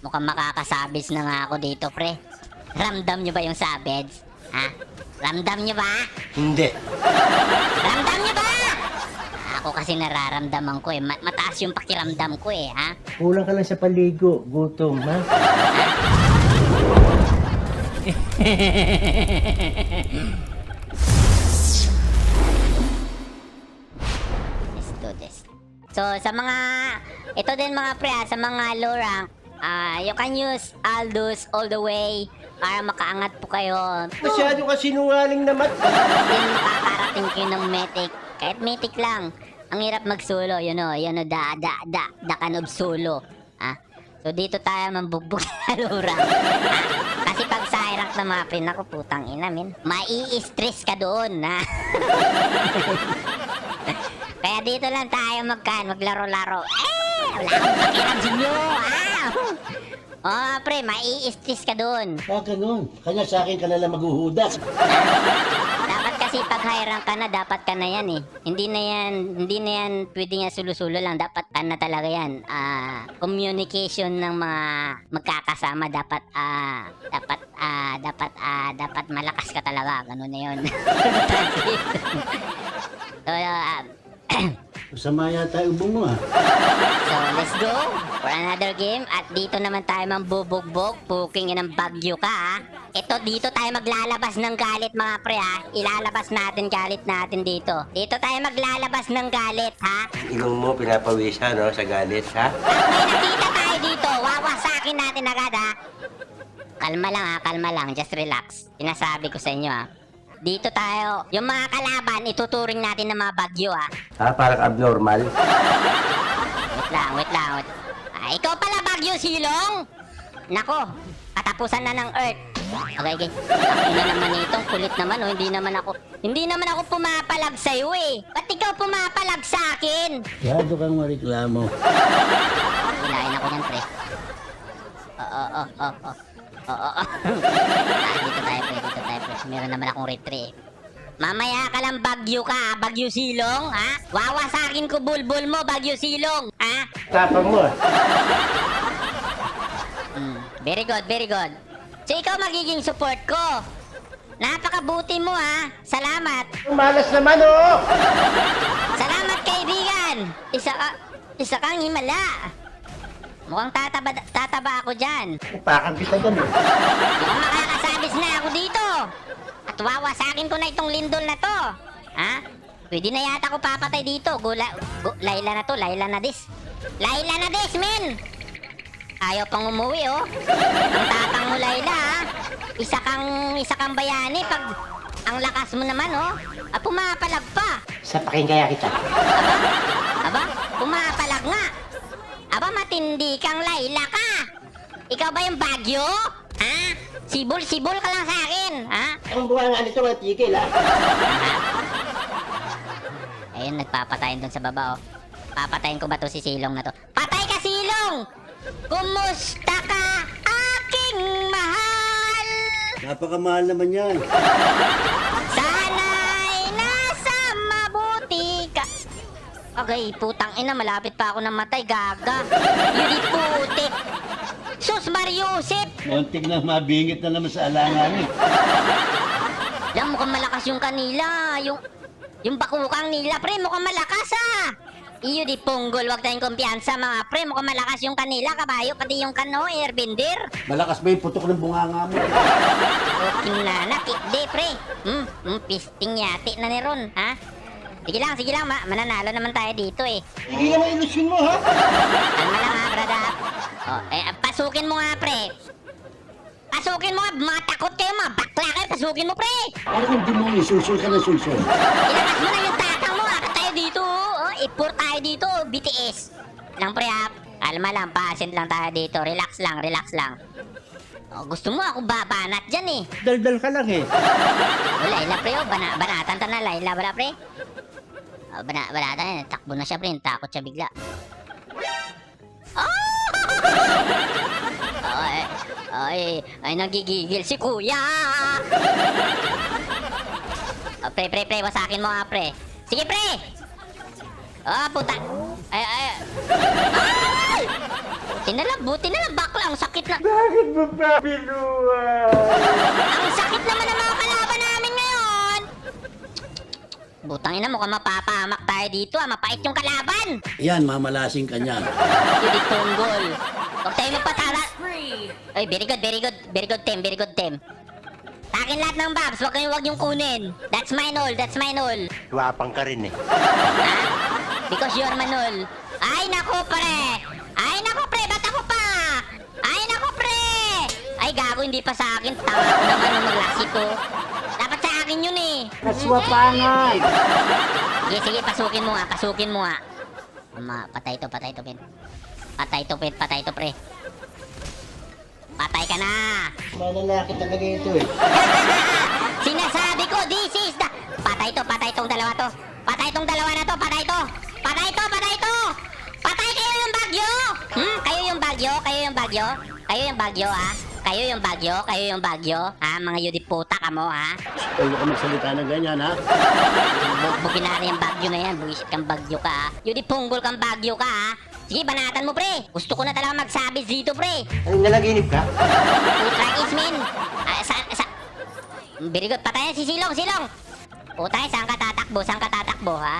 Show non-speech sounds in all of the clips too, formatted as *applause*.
Mukhang makakasabits na nga ako dito, pre. Ramdam nyo ba yung sabits? Ha? Ramdam nyo ba? Hindi. Ramdam nyo ba? Ako kasi nararamdaman ko eh. Ma- mataas yung pakiramdam ko eh, ha? Kulang ka lang sa paligo. Gutom, ha? Let's do this. So, sa mga... Ito din mga pre, ah, sa mga low rank, ah, you can use Aldous all the way para makaangat po kayo. Masyado ka sinungaling naman. Din makakarating kayo ng Mythic. Kahit Mythic lang. Ang hirap mag-solo, you know, you know, da, da, da, da kind of solo. Ah, so dito tayo mambugbog *laughs* sa lura. Ah, kasi pag sa rank na mga pre, naku putang ina, min. Mai-stress ka doon, ha? *laughs* Kaya dito lang tayo magkan, maglaro-laro. Eh, wala akong pakiram sa inyo, ah! Oh, pre, mai-stress ka doon. Ah, ganun. Kanya sa akin ka na lang maghuhudas. Dapat kasi pag high rank ka na, dapat ka na yan eh. Hindi na yan, hindi na yan pwede nga sulo-sulo lang. Dapat ka na talaga yan. Ah, communication ng mga magkakasama dapat ah dapat ah dapat ah dapat malakas ka talaga. Ganun na yun. *laughs* so, ah, *clears throat* Masama yata yung mo, ha? So, let's go for another game. At dito naman tayo mambubugbog. Puking ng bagyo ka, ha? Ito, dito tayo maglalabas ng galit, mga pre, ha? Ilalabas natin galit natin dito. Dito tayo maglalabas ng galit, ha? Ilong mo pinapawisan, no, sa galit, ha? May nakita tayo dito. Wawasakin natin agad, ha? Kalma lang, ha? Kalma lang. Just relax. Sinasabi ko sa inyo, ha? Dito tayo. Yung mga kalaban, ituturing natin ng mga bagyo, ha? Ha, parang abnormal. Wait lang, wait lang. Wait. Ah, ikaw pala Bagyo Silong? Nako, katapusan na ng Earth. Okay, okay. Ako na naman itong kulit naman, oh. Hindi naman ako, hindi naman ako pumapalag sa iyo eh. Ba't ikaw pumapalag sa akin? Yado kang mareklamo. Hilahin ako niyan, pre. Oo, oo, oo, oo. Oo, oo. Ah, dito tayo, pre. Dito tayo, pre. Meron naman akong retry eh. Mamaya ka lang bagyo ka, ha? Bagyo Silong, ha? Wawasakin ko bulbul mo, Bagyo Silong, ha? Tapang mo, ah. Mm, very good, very good. So ikaw magiging support ko. Napakabuti mo ha. Salamat. Malas naman, oh! Salamat kaibigan. Isa ka, isa kang himala. Mukhang tataba, tataba ako dyan. Upakan kita dyan, eh. Mukhang makakasabis na ako dito. At wawasakin ko na itong lindol na to. Ha? Pwede na yata ako papatay dito. Gula, gu, Layla na to, Layla na this. Layla na this, men! Ayaw pang umuwi, oh. Ang tatang mo, Layla, ha? Isa kang, isa kang bayani pag ang lakas mo naman, oh. Ah, pumapalag pa. Sapakin kaya kita. Aba, pumapalag nga. Aba, matindi kang Layla ka. Ikaw ba yung bagyo? Ha? Sibol-sibol ka lang sa akin, ha? Ang buha nga nito, matigil, ha? Ayun, nagpapatayin doon sa baba, oh. Papatayin ko ba to si Silong na to? Patay ka, Silong! Kumusta ka, aking mahal? Napakamahal naman yan. Sana'y nasa mabuti ka. Okay, putang ina, malapit pa ako ng matay, gaga. Yun putik. Sus Mariusip! Muntik na mabingit na naman sa alanganin. Alam, mukhang malakas yung kanila. Yung, yung bakukang nila, pre, mukhang malakas ah. Iyo di punggol, wag tayong kumpiyansa mga pre. Mukhang malakas yung kanila, kabayo, pati yung kano, airbender. Malakas ba yung putok ng bunganga mo? Okay na na, kikde pre. Hmm, hmm, pisting yati na ni Ron, ha? Sige lang, sige lang, ma mananalo naman tayo dito eh. Hindi naman ilusyon mo, ha? Kalma lang ha, brada. Oh, eh, pasukin mo nga, pre. Pasukin mo nga, mga takot kayo, mga bakla kayo, pasukin mo, pre. Ano kung di mo isusul ka na sulsul? Ilabas mo na yung tatang mo, akat tayo dito, oh. Ipur tayo dito, BTS. Lang, pre, ha. Kalma lang, patient lang tayo dito. Relax lang, relax lang. Oh, gusto mo ako babanat dyan eh. Daldal ka lang, eh. Oh, Layla, pre, oh. Bana, banatan ta na, Layla, bala, pre. Oh, bana, banatan na, takbo na siya, pre. Takot siya bigla. Oh! *laughs* ay, ay, ay, nagigigil si kuya. Oh, pre, pre, pre, wasakin mo nga, pre. Sige, pre! Oh, puta. Ay, ay. Ay! Buti na lang, buti na lang, bakla. Ang sakit na. Bakit mo pa binuha? Ang sakit naman ng mga ngayon. Butang ina, mukhang mapapahamak tayo dito ah. Mapait yung kalaban. Yan, mamalasing ka niyan. Yung tunggol. Huwag tayo magpatala. Ay, very good, very good. Very good team, very good team. Sa akin lahat ng babs, huwag kayong huwag yung kunin. That's mine all, that's mine all. Wapang ka rin eh. Because you're manol. Ay, nako, pre! Ay, nako, pre! Ba't ako pa? Ay, nako, pre! Ay, gago, hindi pa sa akin. Tawa ko naman nung maglasi ko. Akin yun eh. Kaswapangan! Sige, sige, pasukin mo nga, pasukin mo nga. Ma, patay to, patay to, Pin. Patay to, Pin, patay to, pre. Patay ka na! Malalaki talaga ito eh. *laughs* Sinasabi ko, this is the... Patay to, patay tong dalawa to. Patay tong dalawa na to, patay to. Patay to, patay to. Patay kayo yung bagyo. Hmm, kayo yung bagyo, kayo yung bagyo. Kayo yung bagyo, ha? Kayo yung bagyo, kayo yung bagyo. Ha, mga yudi puta ka mo, ha? Huwag ka magsalita ng ganyan, ha? Bugbugin na rin yung bagyo na yan. Buisit kang bagyo ka, ha? Yudi punggol kang bagyo ka, ha? Sige, banatan mo, pre. Gusto ko na talaga magsabis dito, pre. Anong nalaginip ka? Putrag is min. Ah, sa, sa... Very good. Patayan si Silong, Silong. Putay, saan ka tatakbo? Saan ka tatakbo, ha?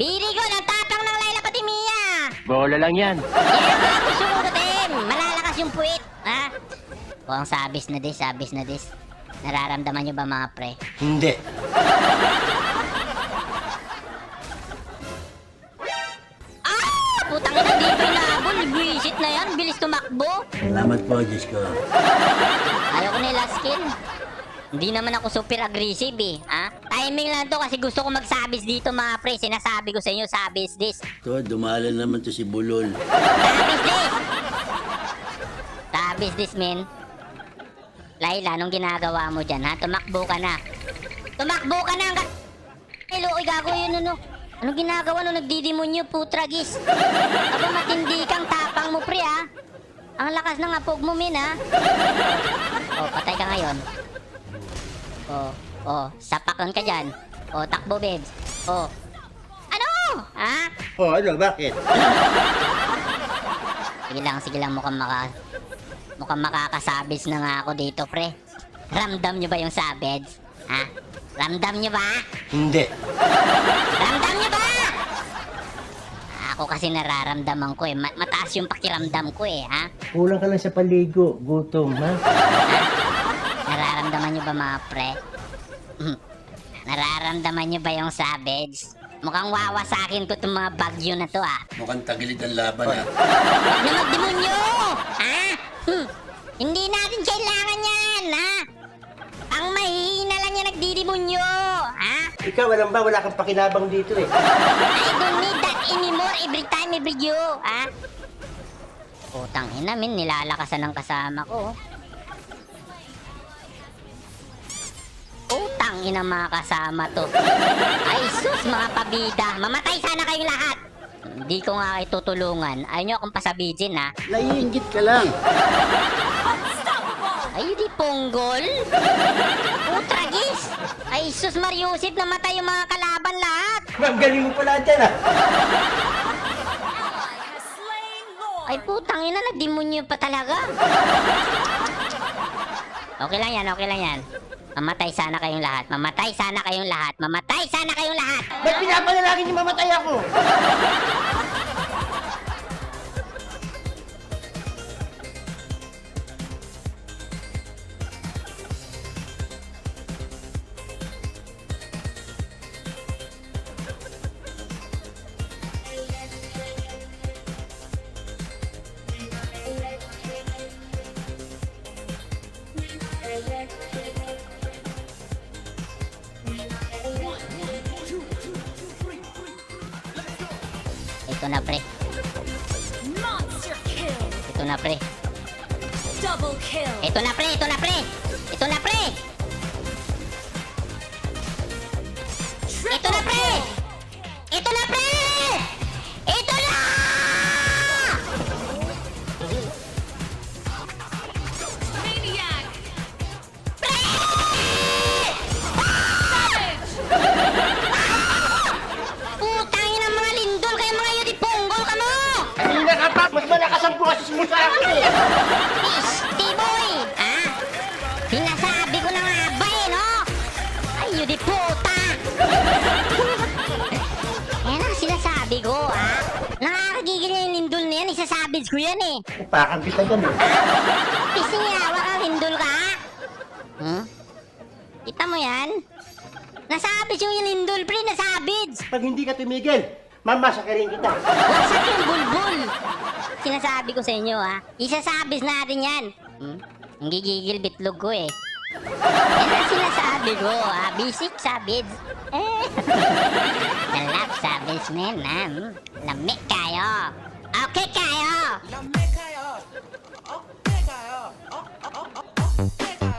Very good. Ang tapang ng Laila pati Mia. Bola lang yan. Yan ang mga gusto ko natin. Malalakas yung puwit, ha? O, ang sabis na dis, sabis na dis. Nararamdaman nyo ba mga pre? Hindi. Ah! Putang ina, di pa inabol. Buisit na yan. Bilis tumakbo. Salamat po, Diyos ko. Ayoko nila skin. Hindi naman ako super aggressive eh. Ha? Timing lang to kasi gusto ko magsabis dito mga pre. Sinasabi ko sa inyo, sabis this. To, dumalan naman to si Bulol. Sabis this! Sabis this, men. Laila, anong ginagawa mo dyan, ha? Tumakbo ka na. Tumakbo ka na! hanggang- Hello, oy, gago yun, ano? Anong ginagawa nung nagdidemonyo, putragis? Aba, matindi kang tapang mo, pre, ha? Ang lakas ng apog mo, min, ha? Oh, patay ka ngayon. Oh, oh, sapakan ka dyan. Oh, takbo, babes. Oh. Ano? Ha? Oh, ano, bakit? Sige lang, sige lang, mukhang maka... Mukhang makakasabis na nga ako dito, pre. Ramdam nyo ba yung sabeds? Ha? Ramdam nyo ba? Hindi. Ramdam nyo ba? Ako kasi nararamdaman ko eh. Ma- mataas yung pakiramdam ko eh, ha? Kulang ka lang sa paligo. Gutom, ha? Nararamdaman nyo ba mga pre? Hmm. Nararamdaman nyo ba yung savage? Mukhang wawasakin ko itong mga bagyo na to ah. Mukhang tagilid ang laban, ha? Huwag na Ikaw, alam ba, wala kang pakinabang dito eh. I don't need that anymore every time, every you, ha? Putang ina, min, nilalakasan ng kasama ko. Putang ina mga kasama to. Ay sus, mga pabida. Mamatay sana kayong lahat. Hindi ko nga kayo tutulungan. Ayaw nyo akong pasabidin, ha? Naiingit ka lang. Ay, di ponggol? Putragis! Ay, sus Mariusip, namatay yung mga kalaban lahat! Ang galing mo pala dyan ah. Ay, putang ina, nagdemonyo pa talaga. Okay lang yan, okay lang yan. Mamatay sana kayong lahat. Mamatay sana kayong lahat. Mamatay sana kayong lahat. Ba't pinapanalangin niyo mamatay ako? Ito na, pre. Ito na, pre. Ito na, pre. Ito na, pre. Upakan kita dyan eh. Pisingawa ka, lindol ka? Hmm? Kita mo yan? Nasabit yung lindol, pre, nasabit! Pag hindi ka tumigil, mamasakarin kita. Wasak yung bulbul! Sinasabi ko sa inyo, ha? Isasabis natin yan. Hmm? Ang gigigil bitlog ko, eh. Yan ang sinasabi ko, ha? Basic sabids. Eh. Nalap sabids, men, ha? 어깨가요. 연맥가요. 어깨가요. 어, 어, 어, 어, 어깨가요.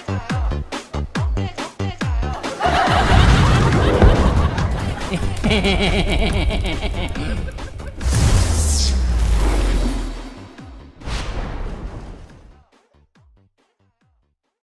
어깨가요. 어깨, 어깨가요. *laughs*